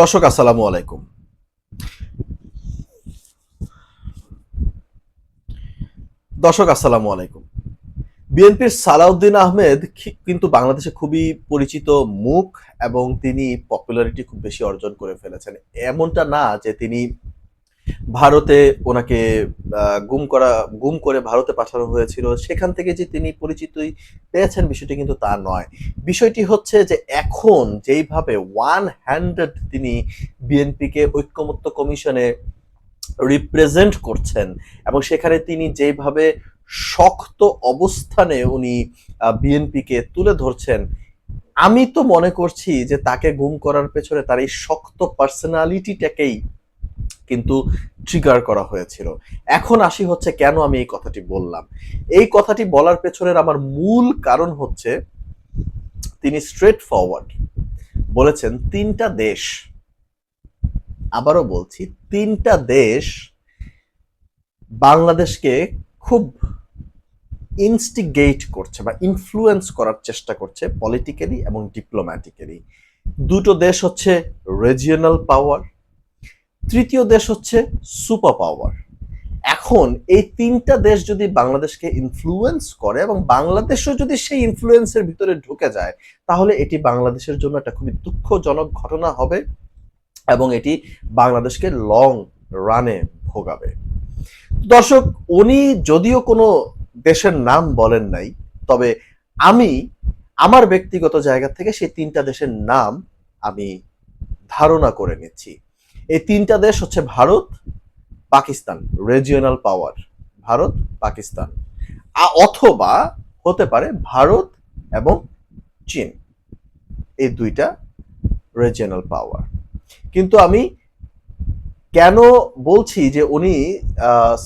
দর্শক, আসসালামু আলাইকুম। দর্শক, আসসালামু আলাইকুম। বিএনপির সালাউদ্দিন আহমেদ কিন্তু বাংলাদেশে খুবই পরিচিত মুখ এবং তিনি পপুলারিটি খুব বেশি অর্জন করে ফেলেছেন। এমনটা না যে তিনি ভারতে ওনাকে গুম করা, গুম করে ভারতে পাঠানো হয়েছিল, সেখান থেকে যে তিনি পরিচিতই পেয়েছেন বিষয়টি কিন্তু তা নয়। বিষয়টি হচ্ছে যে এখন যেইভাবে ওয়ান হ্যান্ডেড তিনি বিএনপিকে ঐক্যমত্য কমিশনে রিপ্রেজেন্ট করছেন এবং সেখানে তিনি যেভাবে শক্ত অবস্থানে উনি বিএনপিকে তুলে ধরছেন, আমি তো মনে করছি যে তাকে গুম করার পেছনে তার এই শক্ত পার্সোনালিটিটাকেই কিন্তু ট্রিগার করা হয়েছিল। এখন আসি হচ্ছে কেন আমি এই কথাটি বললাম। এই কথাটি বলার পেছনের আমার মূল কারণ হচ্ছে তিনি স্ট্রেট ফরওয়ার্ড বলেছেন তিনটা দেশ, আবারও বলছি, তিনটা দেশ বাংলাদেশকে খুব ইনস্টিগেট করছে বা ইনফ্লুয়েন্স করার চেষ্টা করছে পলিটিক্যালি এবং ডিপ্লোম্যাটিক্যালি দুটো দেশ হচ্ছে রিজিয়নাল পাওয়ার তৃতীয় দেশ হচ্ছে সুপার পাওয়ার এখন এই তিনটা দেশ যদি বাংলাদেশকে ইনফ্লুয়েন্স করে এবং বাংলাদেশও যদি সেই ইনফ্লুয়েন্সের ভিতরে ঢুকে যায়, তাহলে এটি বাংলাদেশের জন্য একটা খুবই দুঃখজনক ঘটনা হবে এবং এটি বাংলাদেশকে লং রানে ভোগাবে। দর্শক, উনি যদিও কোনো দেশের নাম বলেন নাই, তবে আমি আমার ব্যক্তিগত জায়গা থেকে সেই তিনটা দেশের নাম আমি ধারণা করে নিচ্ছি। এই তিনটা দেশ হচ্ছে ভারত, পাকিস্তান রিজিয়নাল পাওয়ার ভারত, পাকিস্তান। অথবা হতে পারে ভারত এবং চীন। এই দুইটা রিজিয়নাল পাওয়ার কিন্তু আমি কেন বলছি যে উনি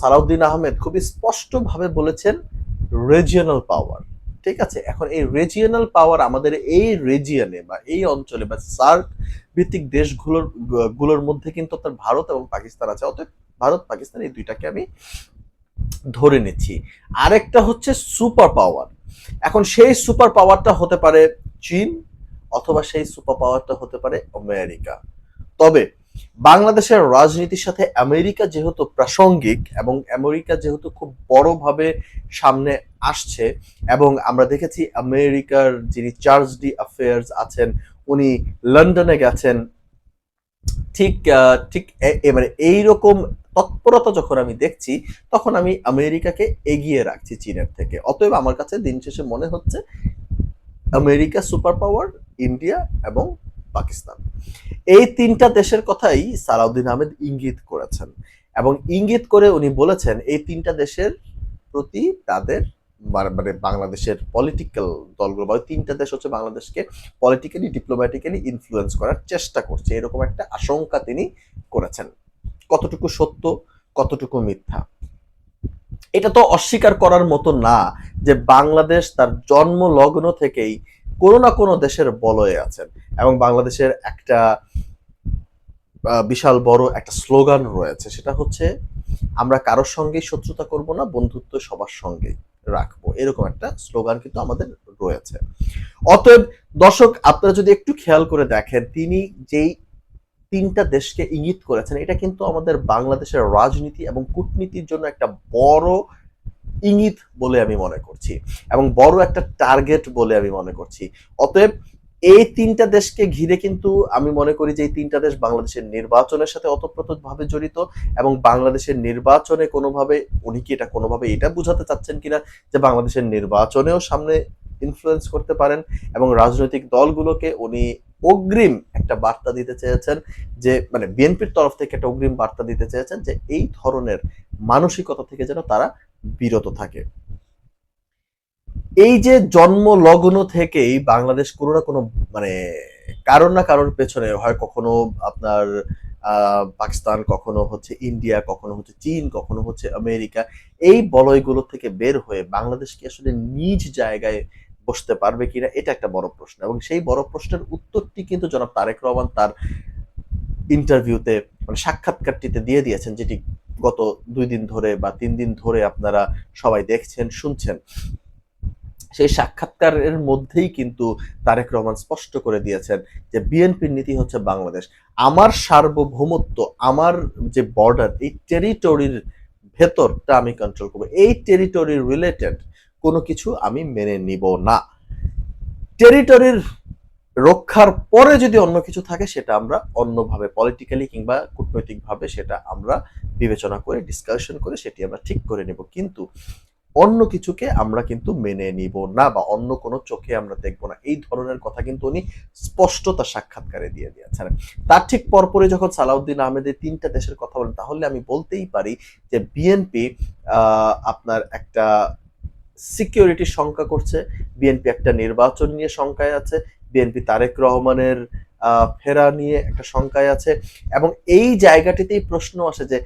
সালাউদ্দিন আহমেদ খুবই স্পষ্টভাবে বলেছেন রিজিয়নাল পাওয়ার ঠিক আছে, এখন এই রিজিয়নাল পাওয়ার আমাদের এই রিজিয়নে বা এই অঞ্চলে বা সার্ক ভিত্তিক দেশগুলোর, গুলোর মধ্যে কিন্তু আপনার ভারত এবং পাকিস্তান আছে। অতএব ভারত, পাকিস্তান এই দুইটাকে আমি ধরে নিচ্ছি। আরেকটা হচ্ছে সুপার পাওয়ার এখন সেই সুপার পাওয়ারটা হতে পারে চীন অথবা সেই সুপার পাওয়ারটা হতে পারে আমেরিকা। তবে বাংলাদেশের রাজনীতির সাথে আমেরিকা যেহেতু প্রাসঙ্গিক এবং আমেরিকা যেহেতু খুব বড়ভাবে সামনে আসছে এবং আমরা দেখেছি আমেরিকার যিনি চার্লস ডি অ্যাফেয়ার্স আছেন, উনি লন্ডনে গেছেন। ঠিক ঠিক মানে এইরকম তৎপরতা যখন আমি দেখছি, তখন আমি আমেরিকাকে এগিয়ে রাখছি চীনের থেকে। অতএব আমার কাছে দিন শেষে মনে হচ্ছে আমেরিকা সুপার পাওয়ার ইন্ডিয়া এবং পাকিস্তান। এই তিনটা দেশের কথাই সালাউদ্দিন আহমেদ ইঙ্গিত করেছেন এবং ইঙ্গিত করে উনি বলেছেন, এই তিনটা দেশের প্রতি তাদের মানে বাংলাদেশের পলিটিক্যাল দলগুলো বা তিনটা দেশ হচ্ছে বাংলাদেশকে পলিটিক্যালি ডিপ্লোম্যাটিক্যালি ইনফ্লুয়েন্স করার চেষ্টা করছে। এরকম একটা আশঙ্কা তিনি করেছেন। কতটুকু সত্য, কতটুকু মিথ্যা? এটা তো অস্বীকার করার মতো না যে বাংলাদেশ তার জন্মলগ্ন থেকেই কোনো না কোনো দেশের বলয়ে আছেন এবং বাংলাদেশের একটা বিশাল বড় একটা স্লোগান রয়েছে, সেটা হচ্ছে, আমরা কারোর সঙ্গেই শত্রুতা করব না, বন্ধুত্ব সবার সঙ্গেই রাখব। এরকম একটা স্লোগান কিন্তু আমাদের রয়েছে। অতএব দর্শক, আপনারা যদি একটু খেয়াল করে দেখেন, তিনি যেই তিনটা দেশকে ইঙ্গিত করেছেন, এটা কিন্তু আমাদের বাংলাদেশের রাজনীতি এবং কূটনীতির জন্য একটা বড় ইঙ্গিত বলে আমি মনে করছি এবং বড় একটা টার্গেট বলে আমি মনে করছি। অতএব এই তিনটা দেশকে ঘিরে কিন্তু আমি মনে করি যে এই তিনটা দেশ বাংলাদেশের নির্বাচনের সাথে ওতপ্রোতভাবে জড়িত এবং বাংলাদেশের নির্বাচনে কোনোভাবে উনি কি এটা কোনোভাবে এটা বুঝাতে চাচ্ছেন কিনা যে বাংলাদেশের নির্বাচনেও সামনে ইনফ্লুয়েন্স করতে পারেন এবং রাজনৈতিক দলগুলোকে উনি অগ্রিম একটা বার্তা দিতে চেয়েছেন যে মানে বিএনপির তরফ থেকে একটা অগ্রিম বার্তা দিতে চেয়েছেন যে এই ধরনের মানসিকতা থেকে যেন তারা বিরত থাকে। এই যে জন্ম লগ্ন থেকেই বাংলাদেশ কোনো না কোনো মানে কারোর না কারোর পেছনে হয় কখনো আপনার পাকিস্তান, কখনো হচ্ছে ইন্ডিয়া, কখনো হচ্ছে চীন, কখনো হচ্ছে আমেরিকা, এই বলয়গুলো থেকে বের হয়ে বাংলাদেশ কি আসলে নিজ জায়গায় বসতে পারবে কিনা, এটা একটা বড় প্রশ্ন। এবং সেই বড় প্রশ্নের উত্তরটি কিন্তু জনাব তারেক রহমান তার ইন্টারভিউতে মানে সাক্ষাৎকারটিতে দিয়ে দিয়েছেন, যেটি গত দুই দিন ধরে বা তিন দিন ধরে আপনারা সবাই দেখছেন, শুনছেন। সেই সাক্ষাৎকারের মধ্যেই কিন্তু তারেক রহমান স্পষ্ট করে দিয়েছেন যে বিএনপির নীতি হচ্ছে বাংলাদেশ। আমার সার্বভৌমত্ব, আমার যে বর্ডার এই টেরিটরির ভেতরটা আমি কন্ট্রোল করব। এই টেরিটরি রিলেটেড কোনো কিছু আমি মেনে নিব না। টেরিটরির রক্ষার পরে যদি অন্য কিছু থাকে, সেটা আমরা অন্যভাবে পলিটিক্যালি কিংবা কূটনৈতিকভাবে সেটা আমরা বিবেচনা করে ডিসকাশন করে, সেটি আমরা ঠিক করে নেব। কিন্তু অন্য কিছুকে আমরা কিন্তু মেনে নিব না বা অন্য কোনো চোখে আমরা দেখব না। এই ধরনের কথা কিন্তু উনি স্পষ্টতা সাক্ষাৎকারে দিয়ে দিয়েছেন। তার ঠিক পরপরই যখন সালাউদ্দিন আহমেদের তিনটা দেশের কথা বলেন, তাহলে আমি বলতেই পারি যে বিএনপি আপনার একটা সিকিউরিটি শঙ্কা করছে। বিএনপি একটা নির্বাচন নিয়ে শঙ্কায় আছে। বিএনপি তারেক রহমানের ফেরা নিয়ে একটা শঙ্কায় আছে। এবং এই জায়গাটিতেই প্রশ্ন আসে যে,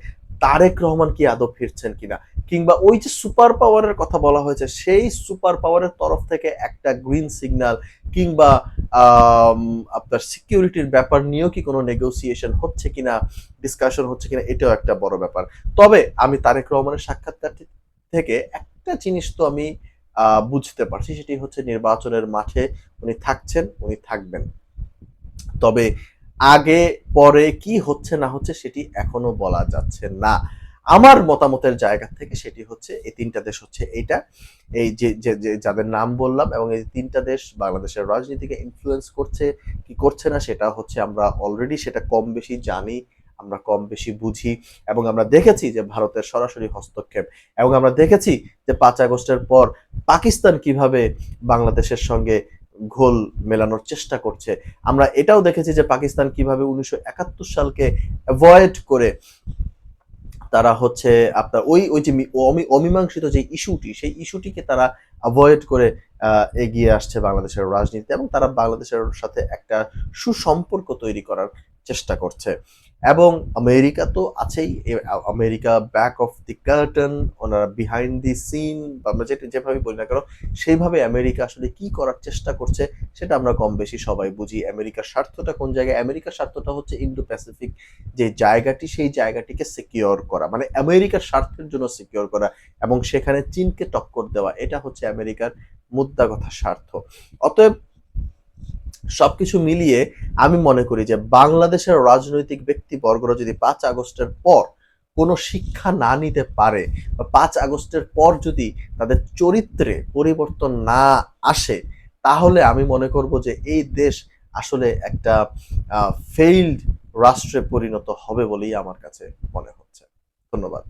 তারেক রহমান কি আদৌ ফিরছেন কিনা? কিংবা ওই যে সুপার পাওয়ারের কথা বলা হয়েছে, সেই সুপার পাওয়ারের তরফ থেকে একটা গ্রিন সিগন্যাল কিংবা আপনার সিকিউরিটির ব্যাপার নিয়েও কি কোনো নেগোসিয়েশন হচ্ছে কিনা, ডিসকাশন হচ্ছে কিনা, এটাও একটা বড় ব্যাপার। তবে আমি তারেক রহমানের সাক্ষাৎকারটি থেকে একটা জিনিস তো আমি বুঝতে পারছি, সেটি হচ্ছে নির্বাচনের মাঠে উনি থাকছেন, উনি থাকবেন। তবে আগে, পরে কি হচ্ছে না হচ্ছে সেটি এখনও বলা যাচ্ছে না। আমার মতামতের জায়গা থেকে সেটি হচ্ছে, এই তিনটা দেশ হচ্ছে এইটা। এই যে যে যাদের নাম বললাম এবং এই তিনটা দেশ বাংলাদেশের রাজনীতিকে ইনফ্লুয়েন্স করছে, কি করছে না সেটা হচ্ছে আমরা অলরেডি সেটা কম বেশি জানি, আমরা কম বেশি বুঝি এবং আমরা দেখেছি যে ভারতের সরাসরি হস্তক্ষেপ এবং আমরা দেখেছি যে পাঁচ আগস্টের পর পাকিস্তান কীভাবে বাংলাদেশের সঙ্গে ঘোল মেলানোর চেষ্টা করছে? আমরা এটাও দেখেছি যে পাকিস্তান কীভাবে উনিশশো একাত্তর সালকে অ্যাভয়েড করে তারা হচ্ছে আপনার ওই ওই যে অমি- অমীমাংসিত যে ইস্যুটি, সেই ইস্যুটিকে তারা অ্যাভয়েড করে এগিয়ে আসছে বাংলাদেশের রাজনীতি এবং তারা বাংলাদেশের সাথে একটা সুসম্পর্ক তৈরি করার চেষ্টা করছে। এবং আমেরিকা তো আছেই। America back of the curtain ওনারা বিহাইন্ড দি সিন আমরা যেটা যেভাবে বলি না কেন, সেইভাবে আমেরিকা আসলে কি করার চেষ্টা করছে, সেটা আমরা কম বেশি সবাই বুঝি। আমেরিকার স্বার্থটা কোন জায়গায়? আমেরিকার স্বার্থটা হচ্ছে ইন্ডো প্যাসিফিক যে জায়গাটি, সেই জায়গাটিকে সিকিওর করা। মানে আমেরিকার স্বার্থের জন্য সিকিওর করা এবং সেখানে চীনকে টক্কর দেওয়া, এটা হচ্ছে আমেরিকার মুদ্রা কথা স্বার্থ। অতএব সবকিছু মিলিয়ে আমি মনে করি যে বাংলাদেশের রাজনৈতিক ব্যক্তিবর্গরা যদি পাঁচ আগস্টের পর কোনো শিক্ষা না নিতে পারে বা পাঁচ আগস্টের পর যদি তাদের চরিত্রে পরিবর্তন না আসে, তাহলে আমি মনে করব যে এই দেশ আসলে একটা ফেইল্ড রাষ্ট্রে পরিণত হবে বলেই আমার কাছে মনে হচ্ছে। ধন্যবাদ।